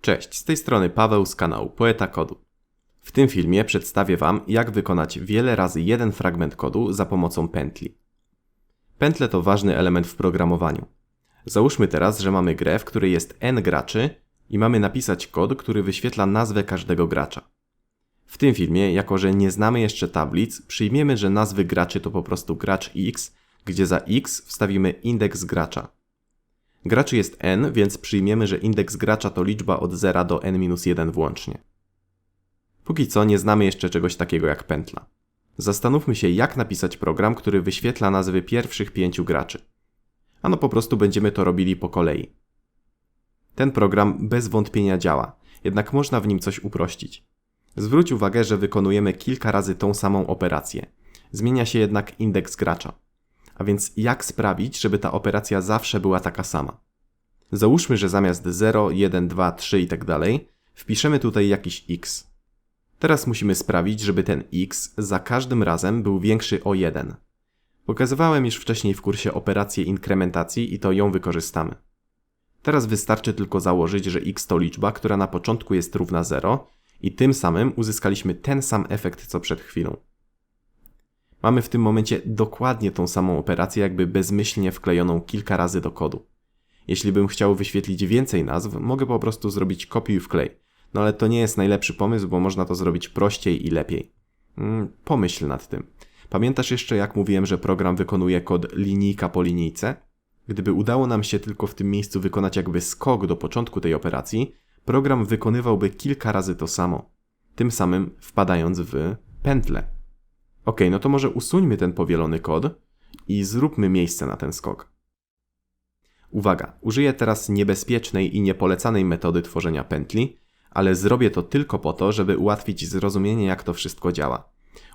Cześć, z tej strony Paweł z kanału Poeta Kodu. W tym filmie przedstawię Wam, jak wykonać wiele razy jeden fragment kodu za pomocą pętli. Pętle to ważny element w programowaniu. Załóżmy teraz, że mamy grę, w której jest n graczy i mamy napisać kod, który wyświetla nazwę każdego gracza. W tym filmie, jako że nie znamy jeszcze tablic, przyjmiemy, że nazwy graczy to po prostu gracz x, gdzie za x wstawimy indeks gracza. Graczy jest n, więc przyjmiemy, że indeks gracza to liczba od 0 do n-1 włącznie. Póki co nie znamy jeszcze czegoś takiego jak pętla. Zastanówmy się, jak napisać program, który wyświetla nazwy pierwszych pięciu graczy. Ano po prostu będziemy to robili po kolei. Ten program bez wątpienia działa, jednak można w nim coś uprościć. Zwróć uwagę, że wykonujemy kilka razy tą samą operację. Zmienia się jednak indeks gracza. A więc jak sprawić, żeby ta operacja zawsze była taka sama? Załóżmy, że zamiast 0, 1, 2, 3 i tak dalej, wpiszemy tutaj jakiś x. Teraz musimy sprawić, żeby ten x za każdym razem był większy o 1. Pokazywałem już wcześniej w kursie operację inkrementacji i to ją wykorzystamy. Teraz wystarczy tylko założyć, że x to liczba, która na początku jest równa 0 i tym samym uzyskaliśmy ten sam efekt co przed chwilą. Mamy w tym momencie dokładnie tą samą operację, jakby bezmyślnie wklejoną kilka razy do kodu. Jeśli bym chciał wyświetlić więcej nazw, mogę po prostu zrobić kopiuj wklej. No ale to nie jest najlepszy pomysł, bo można to zrobić prościej i lepiej. Hmm, pomyśl nad tym. Pamiętasz jeszcze, jak mówiłem, że program wykonuje kod linijka po linijce? Gdyby udało nam się tylko w tym miejscu wykonać jakby skok do początku tej operacji, program wykonywałby kilka razy to samo, tym samym wpadając w pętlę. Ok, no to może usuńmy ten powielony kod i zróbmy miejsce na ten skok. Uwaga, użyję teraz niebezpiecznej i niepolecanej metody tworzenia pętli, ale zrobię to tylko po to, żeby ułatwić zrozumienie, jak to wszystko działa.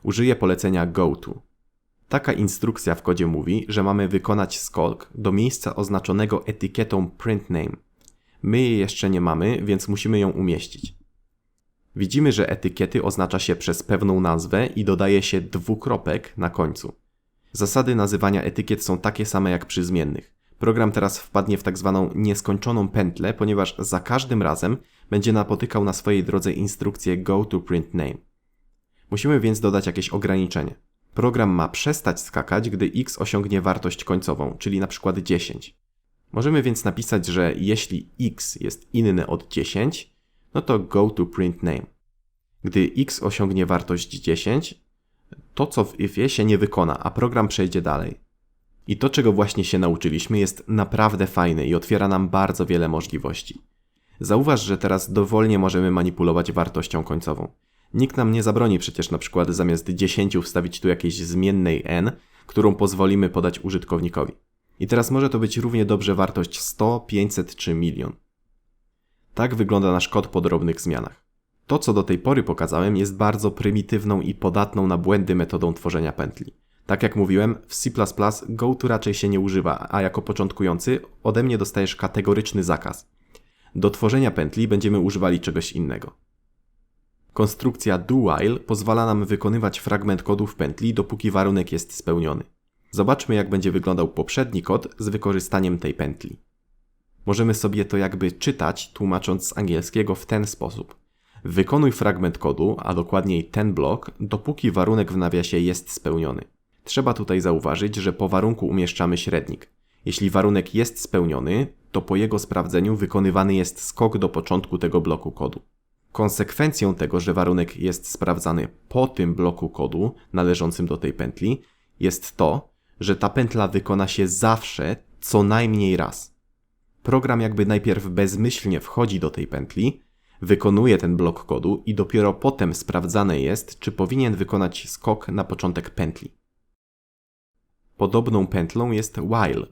Użyję polecenia goto. Taka instrukcja w kodzie mówi, że mamy wykonać skok do miejsca oznaczonego etykietą print name. My jej jeszcze nie mamy, więc musimy ją umieścić. Widzimy, że etykiety oznacza się przez pewną nazwę i dodaje się dwukropek na końcu. Zasady nazywania etykiet są takie same jak przy zmiennych. Program teraz wpadnie w tak zwaną nieskończoną pętlę, ponieważ za każdym razem będzie napotykał na swojej drodze instrukcję go to print name. Musimy więc dodać jakieś ograniczenie. Program ma przestać skakać, gdy x osiągnie wartość końcową, czyli na przykład 10. Możemy więc napisać, że jeśli x jest inny od 10, no to go to print name. Gdy x osiągnie wartość 10, to co w ifie się nie wykona, a program przejdzie dalej. I to, czego właśnie się nauczyliśmy, jest naprawdę fajne i otwiera nam bardzo wiele możliwości. Zauważ, że teraz dowolnie możemy manipulować wartością końcową. Nikt nam nie zabroni przecież na przykład zamiast 10 wstawić tu jakiejś zmiennej n, którą pozwolimy podać użytkownikowi. I teraz może to być równie dobrze wartość 100, 500 czy milion. Tak wygląda nasz kod po drobnych zmianach. To, co do tej pory pokazałem, jest bardzo prymitywną i podatną na błędy metodą tworzenia pętli. Tak jak mówiłem, w C++ GoTo raczej się nie używa, a jako początkujący ode mnie dostajesz kategoryczny zakaz. Do tworzenia pętli będziemy używali czegoś innego. Konstrukcja do-while pozwala nam wykonywać fragment kodu w pętli, dopóki warunek jest spełniony. Zobaczmy, jak będzie wyglądał poprzedni kod z wykorzystaniem tej pętli. Możemy sobie to jakby czytać, tłumacząc z angielskiego w ten sposób. Wykonuj fragment kodu, a dokładniej ten blok, dopóki warunek w nawiasie jest spełniony. Trzeba tutaj zauważyć, że po warunku umieszczamy średnik. Jeśli warunek jest spełniony, to po jego sprawdzeniu wykonywany jest skok do początku tego bloku kodu. Konsekwencją tego, że warunek jest sprawdzany po tym bloku kodu należącym do tej pętli, jest to, że ta pętla wykona się zawsze co najmniej raz. Program jakby najpierw bezmyślnie wchodzi do tej pętli, wykonuje ten blok kodu i dopiero potem sprawdzane jest, czy powinien wykonać skok na początek pętli. Podobną pętlą jest while.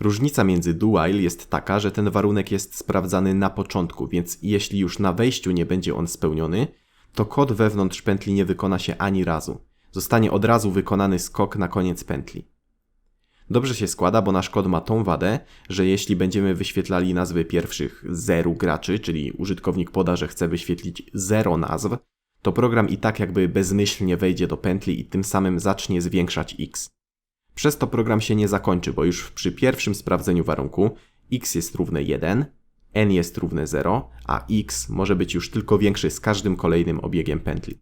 Różnica między do while jest taka, że ten warunek jest sprawdzany na początku, więc jeśli już na wejściu nie będzie on spełniony, to kod wewnątrz pętli nie wykona się ani razu. Zostanie od razu wykonany skok na koniec pętli. Dobrze się składa, bo nasz kod ma tą wadę, że jeśli będziemy wyświetlali nazwy pierwszych zeru graczy, czyli użytkownik poda, że chce wyświetlić zero nazw, to program i tak jakby bezmyślnie wejdzie do pętli i tym samym zacznie zwiększać x. Przez to program się nie zakończy, bo już przy pierwszym sprawdzeniu warunku x jest równe 1, n jest równe 0, a x może być już tylko większy z każdym kolejnym obiegiem pętli.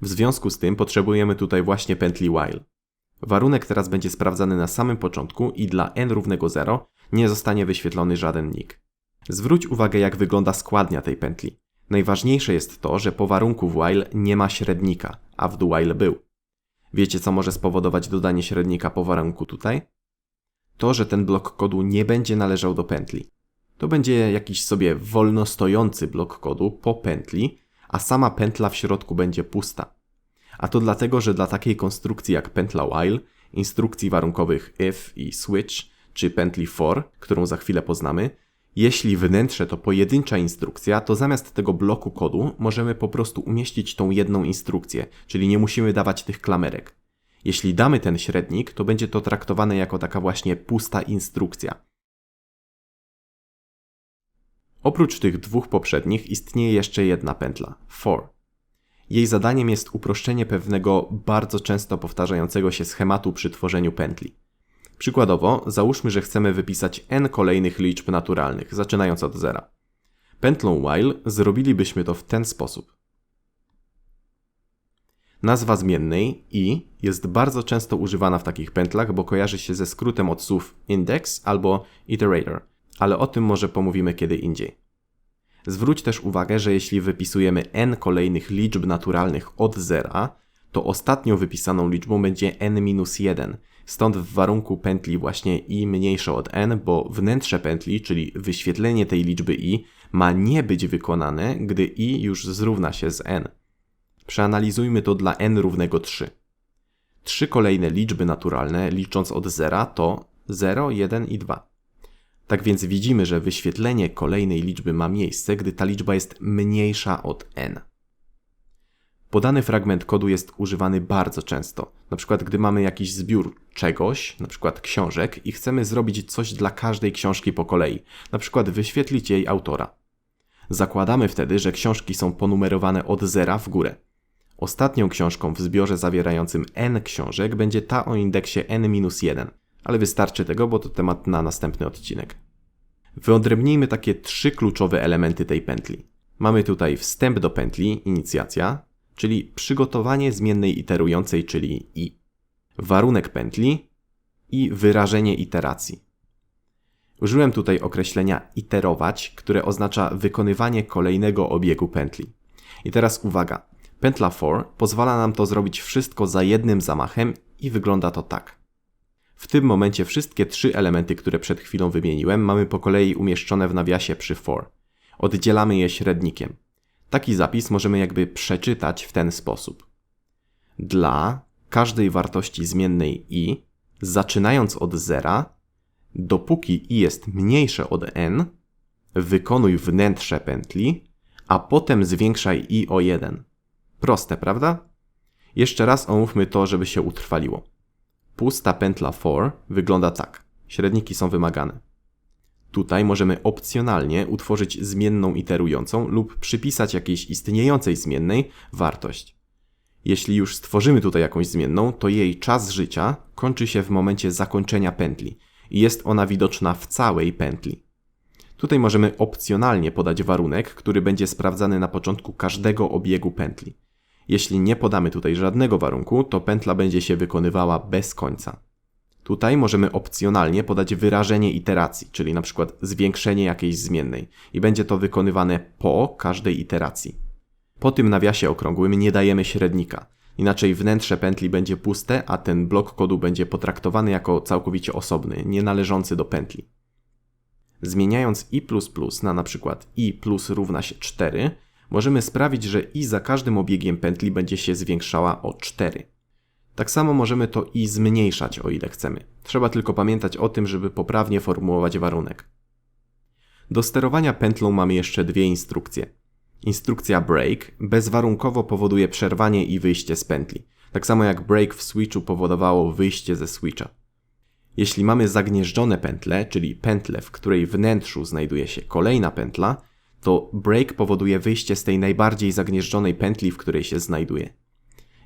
W związku z tym potrzebujemy tutaj właśnie pętli while. Warunek teraz będzie sprawdzany na samym początku i dla n równego 0 nie zostanie wyświetlony żaden nick. Zwróć uwagę jak wygląda składnia tej pętli. Najważniejsze jest to, że po warunku while nie ma średnika, a w do while był. Wiecie co może spowodować dodanie średnika po warunku tutaj? To, że ten blok kodu nie będzie należał do pętli. To będzie jakiś sobie wolno stojący blok kodu po pętli, a sama pętla w środku będzie pusta. A to dlatego, że dla takiej konstrukcji jak pętla while, instrukcji warunkowych if i switch, czy pętli for, którą za chwilę poznamy, jeśli wnętrze to pojedyncza instrukcja, to zamiast tego bloku kodu możemy po prostu umieścić tą jedną instrukcję, czyli nie musimy dawać tych klamerek. Jeśli damy ten średnik, to będzie to traktowane jako taka właśnie pusta instrukcja. Oprócz tych dwóch poprzednich istnieje jeszcze jedna pętla for. Jej zadaniem jest uproszczenie pewnego bardzo często powtarzającego się schematu przy tworzeniu pętli. Przykładowo, załóżmy, że chcemy wypisać n kolejnych liczb naturalnych, zaczynając od zera. Pętlą while zrobilibyśmy to w ten sposób. Nazwa zmiennej i jest bardzo często używana w takich pętlach, bo kojarzy się ze skrótem od słów index albo iterator, ale o tym może pomówimy kiedy indziej. Zwróć też uwagę, że jeśli wypisujemy n kolejnych liczb naturalnych od zera, to ostatnią wypisaną liczbą będzie n-1, Stąd w warunku pętli właśnie i mniejsze od n, bo wnętrze pętli, czyli wyświetlenie tej liczby i, ma nie być wykonane, gdy i już zrówna się z n. Przeanalizujmy to dla n równego 3. Trzy kolejne liczby naturalne, licząc od zera, to 0, 1 i 2. Tak więc widzimy, że wyświetlenie kolejnej liczby ma miejsce, gdy ta liczba jest mniejsza od n. Podany fragment kodu jest używany bardzo często. Na przykład, gdy mamy jakiś zbiór czegoś, na przykład książek, i chcemy zrobić coś dla każdej książki po kolei, na przykład wyświetlić jej autora. Zakładamy wtedy, że książki są ponumerowane od zera w górę. Ostatnią książką w zbiorze zawierającym n książek będzie ta o indeksie n-1, ale wystarczy tego, bo to temat na następny odcinek. Wyodrębnijmy takie trzy kluczowe elementy tej pętli. Mamy tutaj wstęp do pętli, inicjacja, czyli przygotowanie zmiennej iterującej, czyli i, warunek pętli i wyrażenie iteracji. Użyłem tutaj określenia iterować, które oznacza wykonywanie kolejnego obiegu pętli. I teraz uwaga. Pętla for pozwala nam to zrobić wszystko za jednym zamachem i wygląda to tak. W tym momencie wszystkie trzy elementy, które przed chwilą wymieniłem, mamy po kolei umieszczone w nawiasie przy for. Oddzielamy je średnikiem. Taki zapis możemy jakby przeczytać w ten sposób. Dla każdej wartości zmiennej i, zaczynając od zera, dopóki i jest mniejsze od n, wykonuj wnętrze pętli, a potem zwiększaj i o 1. Proste, prawda? Jeszcze raz omówmy to, żeby się utrwaliło. Pusta pętla for wygląda tak. Średniki są wymagane. Tutaj możemy opcjonalnie utworzyć zmienną iterującą lub przypisać jakiejś istniejącej zmiennej wartość. Jeśli już stworzymy tutaj jakąś zmienną, to jej czas życia kończy się w momencie zakończenia pętli i jest ona widoczna w całej pętli. Tutaj możemy opcjonalnie podać warunek, który będzie sprawdzany na początku każdego obiegu pętli. Jeśli nie podamy tutaj żadnego warunku, to pętla będzie się wykonywała bez końca. Tutaj możemy opcjonalnie podać wyrażenie iteracji, czyli na przykład zwiększenie jakiejś zmiennej i będzie to wykonywane po każdej iteracji. Po tym nawiasie okrągłym nie dajemy średnika, inaczej wnętrze pętli będzie puste, a ten blok kodu będzie potraktowany jako całkowicie osobny, nie należący do pętli. Zmieniając i na przykład i równa się 4, możemy sprawić, że i za każdym obiegiem pętli będzie się zwiększała o 4. Tak samo możemy to i zmniejszać, o ile chcemy. Trzeba tylko pamiętać o tym, żeby poprawnie formułować warunek. Do sterowania pętlą mamy jeszcze dwie instrukcje. Instrukcja break bezwarunkowo powoduje przerwanie i wyjście z pętli, tak samo jak break w switchu powodowało wyjście ze switcha. Jeśli mamy zagnieżdżone pętle, czyli pętlę, w której wnętrzu znajduje się kolejna pętla, to break powoduje wyjście z tej najbardziej zagnieżdżonej pętli, w której się znajduje.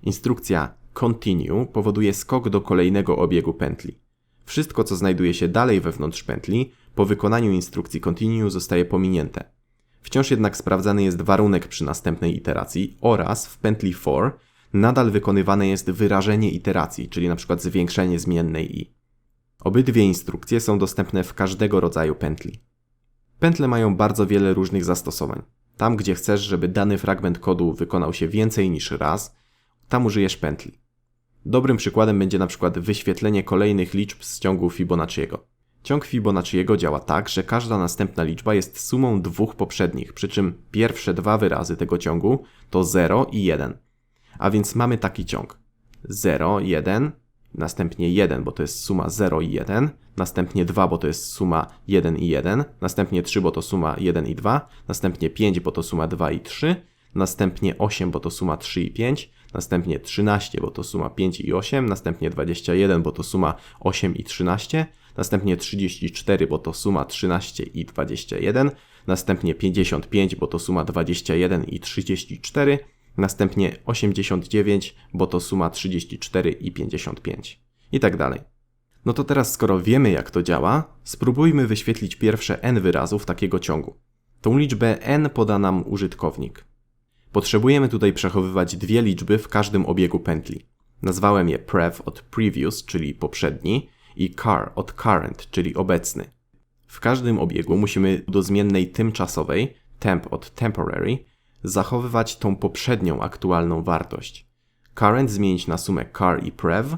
Instrukcja continue powoduje skok do kolejnego obiegu pętli. Wszystko, co znajduje się dalej wewnątrz pętli, po wykonaniu instrukcji continue zostaje pominięte. Wciąż jednak sprawdzany jest warunek przy następnej iteracji oraz w pętli for nadal wykonywane jest wyrażenie iteracji, czyli np. zwiększenie zmiennej i. Obydwie instrukcje są dostępne w każdego rodzaju pętli. Pętle mają bardzo wiele różnych zastosowań. Tam, gdzie chcesz, żeby dany fragment kodu wykonał się więcej niż raz, tam użyjesz pętli. Dobrym przykładem będzie na przykład wyświetlenie kolejnych liczb z ciągu Fibonacciego. Ciąg Fibonacciego działa tak, że każda następna liczba jest sumą dwóch poprzednich, przy czym pierwsze dwa wyrazy tego ciągu to 0 i 1. A więc mamy taki ciąg. 0, 1, następnie 1, bo to jest suma 0 i 1, następnie 2, bo to jest suma 1 i 1, następnie 3, bo to suma 1 i 2, następnie 5, bo to suma 2 i 3, następnie 8, bo to suma 3 i 5, następnie 13, bo to suma 5 i 8, następnie 21, bo to suma 8 i 13, następnie 34, bo to suma 13 i 21, następnie 55, bo to suma 21 i 34, następnie 89, bo to suma 34 i 55 i tak dalej. No to teraz, skoro wiemy jak to działa, spróbujmy wyświetlić pierwsze n wyrazów takiego ciągu. Tą liczbę n poda nam użytkownik. Potrzebujemy tutaj przechowywać dwie liczby w każdym obiegu pętli. Nazwałem je prev od previous, czyli poprzedni, i car od current, czyli obecny. W każdym obiegu musimy do zmiennej tymczasowej, temp od temporary, zachowywać tą poprzednią aktualną wartość. Current zmienić na sumę car i prev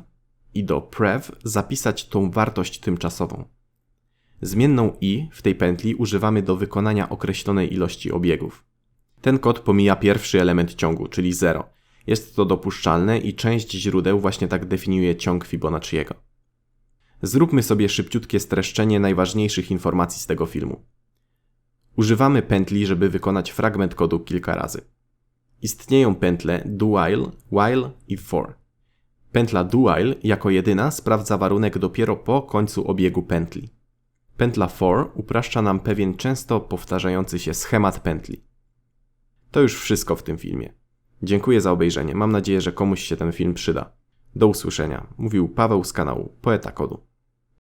i do prev zapisać tą wartość tymczasową. Zmienną i w tej pętli używamy do wykonania określonej ilości obiegów. Ten kod pomija pierwszy element ciągu, czyli 0. Jest to dopuszczalne i część źródeł właśnie tak definiuje ciąg Fibonacciego. Zróbmy sobie szybciutkie streszczenie najważniejszych informacji z tego filmu. Używamy pętli, żeby wykonać fragment kodu kilka razy. Istnieją pętle do while, while i for. Pętla do while jako jedyna sprawdza warunek dopiero po końcu obiegu pętli. Pętla for upraszcza nam pewien często powtarzający się schemat pętli. To już wszystko w tym filmie. Dziękuję za obejrzenie. Mam nadzieję, że komuś się ten film przyda. Do usłyszenia. Mówił Paweł z kanału Poeta Kodu.